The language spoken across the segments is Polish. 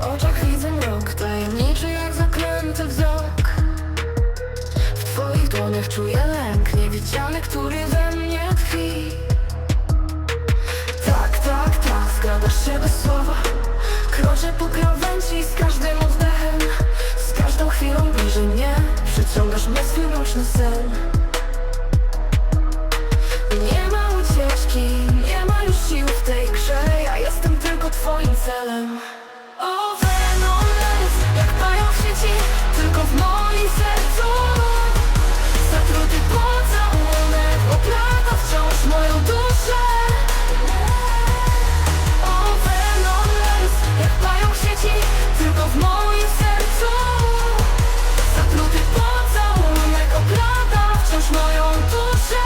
oczach widzę mrok Tajemniczy jak zaklęty wzrok. W twoich dłoniach czuję lęk Niewidziany, który we mnie tkwi. Tak, tak, tak, zgadasz się bez słowa. Kroczę po krawędzi z każdym oddechem. Z każdą chwilą bliżej mnie Przyciągasz mnie swój mroczny sen. Nie ma ucieczki, nie ma już sił w tej grze. Ja jestem tylko twoim celem sieci Tylko w moim sercu. Zatruty pocałunek Oplata wciąż moją duszę. O jak mają w sieci Tylko w moim sercu. Zatruty pocałunek Oplata wciąż moją duszę.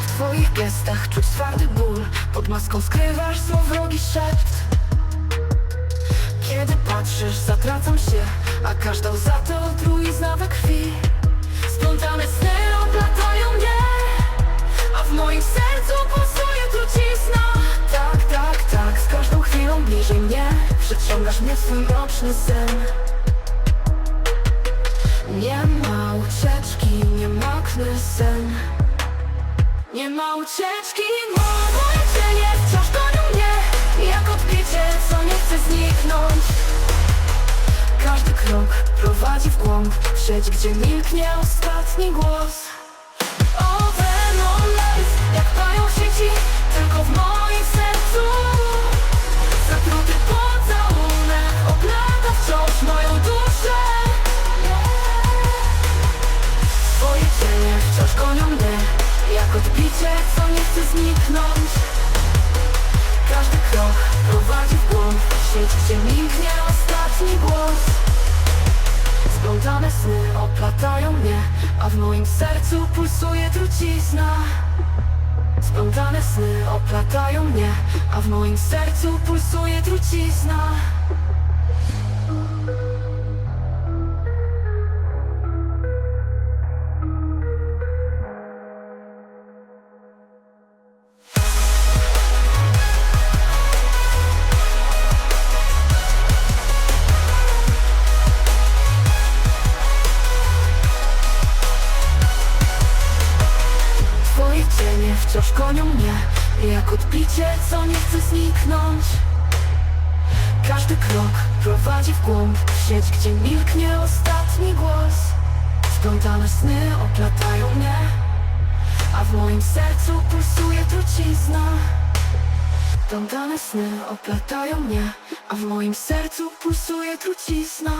W twoich gestach czuć twardy ból. Pod maską skrywasz złowrogi szept zatracam się A każda łza to truizna we krwi Splątane sny oplatają mnie A w moim sercu pulsuje trucizna Tak, tak, tak, z każdą chwilą bliżej mnie Przyciągasz mnie w swój mroczny sen Nie ma ucieczki, nie makny sen nie ma ucieczki, moje cienie wciąż gonią mnie Jak odbicie, co nie chce zniknąć Krok prowadzi w głąb Sieć, gdzie milknie ostatni głos. O Venomes, jak pają sieci Tylko w moim sercu. Zatruty pocałunek Oplata wciąż moją duszę. Twoje cienie wciąż gonią mnie Jak odbicie, co nie chce zniknąć. Każdy krok prowadzi w głąb Sieć, gdzie milknie ostatni głos Splątane sny oplatają mnie A w moim sercu pulsuje trucizna. Splątane sny oplatają mnie A w moim sercu pulsuje trucizna cienie wciąż gonią mnie Jak odbicie, co nie chce zniknąć. Każdy krok prowadzi w głąb Sieć, gdzie milknie ostatni głos. Splątane sny oplatają mnie A w moim sercu pulsuje trucizna. Splątane sny oplatają mnie A w moim sercu pulsuje trucizna